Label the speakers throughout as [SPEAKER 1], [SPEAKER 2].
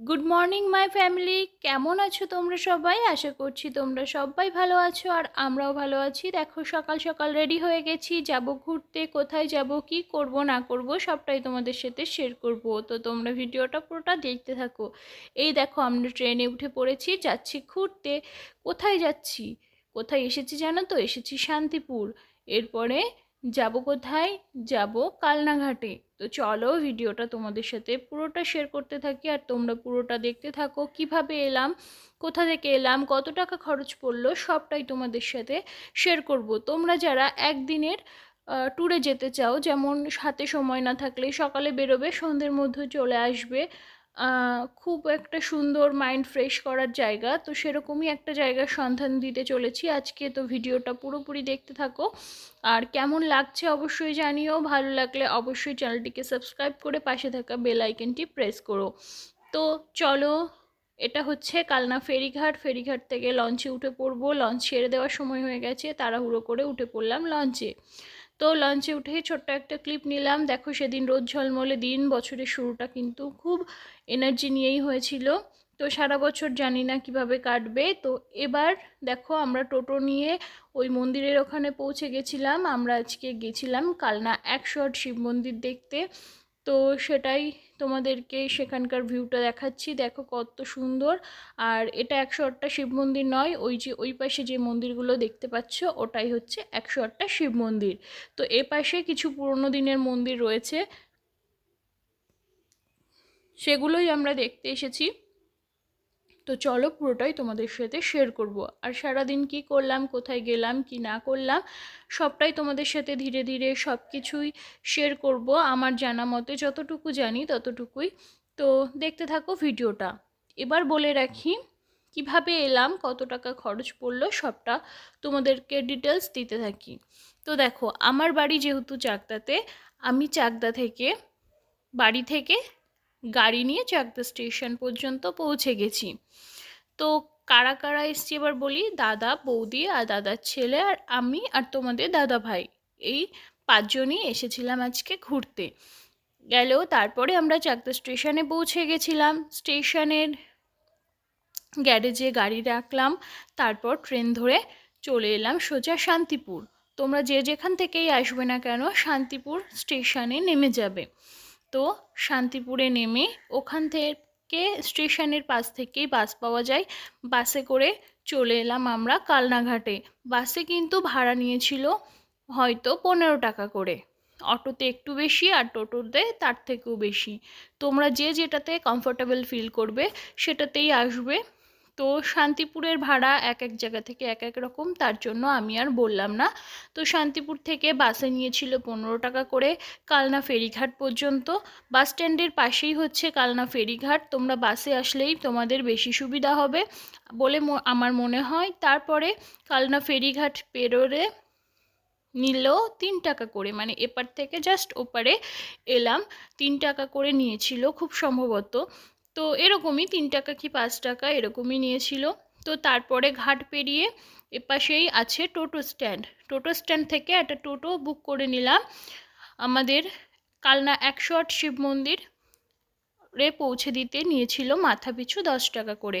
[SPEAKER 1] Good morning my family কেমন আছো তোমরা সবাই? আশা করছি তোমরা সবাই ভালো আছো আর আমরাও ভালো আছি। দেখো, সকাল সকাল রেডি হয়ে গেছি। যাব ঘুরতে, কোথায় যাব, কি করব, না করব, সবটাই তোমাদের সাথে শেয়ার করব। তো তোমরা ভিডিওটা পুরোটা দেখতে থাকো। এই দেখো, আমরা ট্রেনে উঠে পড়েছি, যাচ্ছি ঘুরতে। কোথায় যাচ্ছি? কোথায় এসেছি জানো তো? এসেছি শান্তিপুর। এরপরে যাব কোথায়? যাব কালনাঘাটে। তো চলো ভিডিওটা তোমাদের সাথে পুরোটা শেয়ার করতে থাকি আর তোমরা পুরোটা দেখতে থাকো। কীভাবে এলাম? কোথা থেকে এলাম? কত টাকা খরচ পড়ল? সবটাই তোমাদের সাথে শেয়ার করব। তোমরা যারা একদিনের ট্যুরে যেতে চাও, যেমন হাতে সময় না থাকলে সকালে বেরোবে, সন্ধ্যের মধ্যে চলে আসবে খুব একটা সুন্দর মাইন্ড ফ্রেশ করার জায়গা। তো সেরকমই একটা জায়গার সন্ধান দিতে চলেছি। আজকে তো ভিডিওটা পুরোপুরি দেখতে থাকো। আর কেমন লাগছে অবশ্যই জানিও। ভালো লাগলে অবশ্যই চ্যানেলটিকে সাবস্ক্রাইব করে পাশে থাকা বেল আইকনটি প্রেস করো। তো চলো, এটা হচ্ছে কালনা ফেরিঘাট। ফেরিঘাট থেকে লঞ্চে উঠে পড়ব। লঞ্চ ছেড়ে দেওয়ার সময় হয়ে গেছে। তাড়াহুড়ো করে উঠে পড়লাম লঞ্চে তো লঞ্চে উঠেই ছোট্ট একটা ক্লিপ নিলাম। দেখো সেদিন রোদ ঝলমলে দিন, বছরের শুরুটা কিন্তু খুব এনার্জি নিয়েই হয়েছিল। তো সারা বছর জানি না কীভাবে কাটবে। তো এবার দেখো আমরা টোটো নিয়ে ওই মন্দিরের ওখানে পৌঁছে গেছিলাম। আমরা আজকে গেছিলাম কালনা একশট শিব মন্দির দেখতে। তো সেটাই তোমাদেরকে সেখানকার ভিউটা দেখাচ্ছি। দেখো কত সুন্দর। আর এটা একশো আটটা শিব মন্দির নয়, ওই যে ওই পাশে যে মন্দিরগুলো দেখতে পাচ্ছ, ওটাই হচ্ছে একশো আটটা শিব মন্দির। তো এ পাশে কিছু পুরনো দিনের মন্দির রয়েছে। সেগুলোই আমরা দেখতে এসেছি। তো চলো পুরোটাই তোমাদের সাথে শেয়ার করব। আর সারাদিন কি করলাম, কোথায় গেলাম, কি না করলাম, সবটাই তোমাদের সাথে ধীরে ধীরে সব কিছুই শেয়ার করব। আমার জানা মতে যতটুকু জানি ততটুকুই। তো দেখতে থাকো ভিডিওটা। এবার বলে রাখি, কীভাবে এলাম, কত টাকা খরচ পড়ল, সবটা তোমাদেরকে ডিটেলস দিতে থাকি। তো দেখো, আমার বাড়ি যেহেতু চাকদাতে, আমি চাকদা থেকে, বাড়ি থেকে গাড়ি নিয়ে চাকদা স্টেশন পর্যন্ত পৌঁছে গেছি। তো কারা কারা এসছি এবার বলি? দাদা, বৌদি আর দাদার ছেলে আর আমি আর তোমাদের দাদা ভাই। এই পাঁচজনই এসেছিলাম আজকে ঘুরতে। গেলেও তারপরে আমরা চাকদা স্টেশনে পৌঁছে গেছিলাম। স্টেশনের গ্যারেজে গাড়ি রাখলাম, তারপর ট্রেন ধরে চলে এলাম সোজা শান্তিপুর। তোমরা যে যেখান থেকেই আসবে না কেন, শান্তিপুর স্টেশনে নেমে যাবে। তো শান্তিপুরে নেমে ওখান থেকে স্টেশনের পাশ থেকেই বাস পাওয়া যায়। বাসে করে চলে এলাম আমরা কালনাঘাটে। বাসে কিন্তু ভাড়া নিয়েছিল হয়তো পনেরো টাকা করে। অটোতে একটু বেশি আর টোটোতে তার থেকেও বেশি। তোমরা যে যেটাতে কমফোর্টেবল ফিল করবে সেটাতেই আসবে। তো শান্তিপুরের ভাড়া এক এক জায়গা থেকে এক এক রকম, তার জন্য আমি আর বললাম না। তো শান্তিপুর থেকে বাসে নিয়েছিল পনেরো টাকা করে কালনা ফেরিঘাট পর্যন্ত। বাস স্ট্যান্ডের পাশেই হচ্ছে কালনা ফেরিঘাট, তোমরা বাসে আসলেই তোমাদের বেশি সুবিধা হবে বলে আমার মনে হয়। তারপরে কালনা ফেরিঘাট পেরোরে নিল তিন টাকা করে মানে এপার থেকে জাস্ট ওপারে এলাম। তিন টাকা করে নিয়েছিল খুব সম্ভবত। তো এরকমই তিন টাকা কি পাঁচ টাকা এরকমই নিয়েছিল। তো তারপরে ঘাট পেরিয়ে এপাশেই আছে টোটো স্ট্যান্ড। টোটো স্ট্যান্ড থেকে একটা টোটো বুক করে নিলাম। আমাদের কালনা একশো আট শিব মন্দির রে পৌঁছে দিতে নিয়েছিল মাথা পিছু দশ টাকা করে।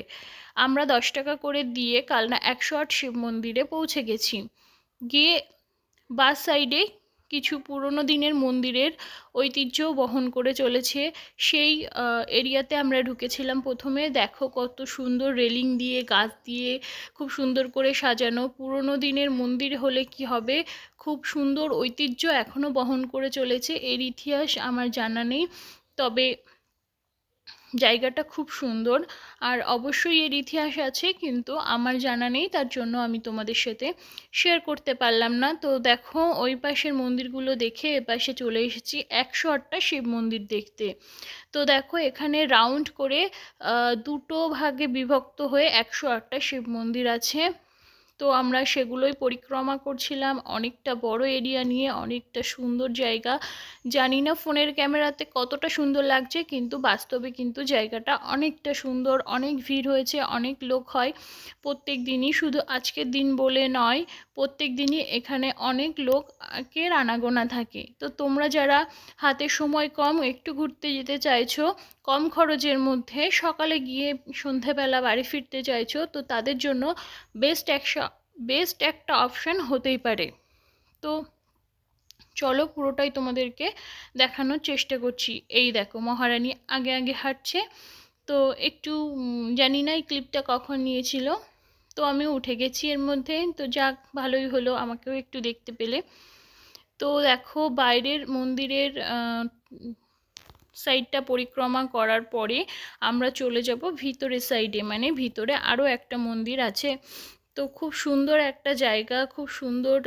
[SPEAKER 1] আমরা দশ টাকা করে দিয়ে কালনা একশো আট শিব মন্দিরে পৌঁছে গেছি। গিয়ে বাস সাইডে কিছু পুরনো দিনের মন্দিরের ঐতিহ্য বহন করে চলেছে। সেই এরিয়াতে আমরা ঢুকেছিলাম প্রথমে। দেখো কত সুন্দর রেলিং দিয়ে, গাছ দিয়ে, খুব সুন্দর করে সাজানো। পুরনো দিনের মন্দির হলে কি হবে? খুব সুন্দর ঐতিহ্য এখনও বহন করে চলেছে। এর ইতিহাস আমার জানা নেই। তবে জায়গাটা খুব সুন্দর। আর অবশ্যই এর ইতিহাস আছে, কিন্তু আমার জানা নেই, তার জন্য আমি তোমাদের সাথে শেয়ার করতে পারলাম না। তো দেখো, ওই পাশের মন্দিরগুলো দেখে এ পাশে চলে এসেছি, একশো আটটা শিব মন্দির দেখতে। তো দেখো, এখানে রাউন্ড করে দুটো ভাগে বিভক্ত হয়ে একশো আটটা শিব মন্দির আছে। তো আমরা সেগুলোই পরিক্রমা করছিলাম। অনেকটা বড় এরিয়া নিয়ে অনেকটা সুন্দর জায়গা। জানি না ফোনের ক্যামেরাতে কতটা সুন্দর লাগছে, কিন্তু বাস্তবে কিন্তু জায়গাটা অনেকটা সুন্দর। অনেক ভিড় হয়েছে, অনেক লোক হয়। প্রত্যেক দিনই শুধু আজকের দিন বলে নয়, প্রত্যেক দিনই এখানে অনেক লোকের আনাগোনা থাকে। তো তোমরা যারা হাতে সময় কম, একটু ঘুরতে যেতে চাইছো কম খরচের মধ্যে সকালে গিয়ে সন্ধেবেলা বাড়ি ফিরতে চাইছো, তো তাদের জন্য বেস্ট একটা বেস্ট একটা অপশান হতেই পারে। তো চলো পুরোটাই তোমাদেরকে দেখানোর চেষ্টা করছি। এই দেখো, মহারানী আগে আগে হাঁটছে, তো একটু জানি না এই ক্লিপটা কখন নিয়েছিল। তো আমি উঠে গেছি এর মধ্যে, তো যাক, ভালোই হলো আমাকেও একটু দেখতে পেলে। তো দেখো বাইরের মন্দিরের সাইডটা পরিক্রমা করার পরে আমরা চলে যাব ভিতরের সাইডে মানে ভিতরে আরও একটা মন্দির আছে। তো খুব সুন্দর একটা জায়গা, খুব সুন্দর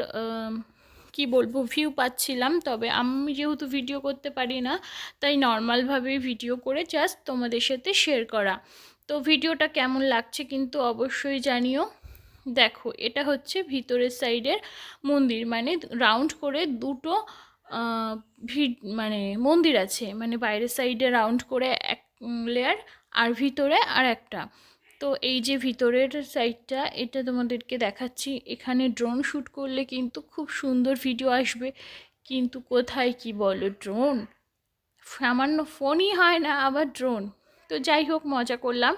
[SPEAKER 1] কি বলব ভিউ পাচ্ছিলাম। তবে আমি যেহেতু ভিডিও করতে পারি না, তাই নর্মালভাবে ভিডিও করে জাস্ট তোমাদের সাথে শেয়ার করা। তো ভিডিওটা কেমন লাগছে কিন্তু অবশ্যই জানিও। দেখো, এটা হচ্ছে ভিতরের সাইডের মন্দির। মানে রাউন্ড করে দুটো আহ, ভি- মানে মন্দির আছে মানে বাইরের সাইডে রাউন্ড করে এক লেয়ার আর ভিতরে আর একটা। তো এই যে ভিতরের সাইডটা এটা তোমাদেরকে দেখাচ্ছি। এখানে ড্রোন শ্যুট করলে কিন্তু খুব সুন্দর ভিডিও আসবে। কিন্তু কোথায় কি বলো ড্রোন সামান্য ফোনই হয় না আবার ড্রোন তো যাই হোক মজা করলাম।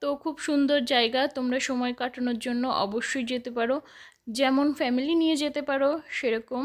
[SPEAKER 1] তো খুব সুন্দর জায়গা তোমরা সময় কাটানোর জন্য অবশ্যই যেতে পারো। যেমন ফ্যামিলি নিয়ে যেতে পারো সেরকম।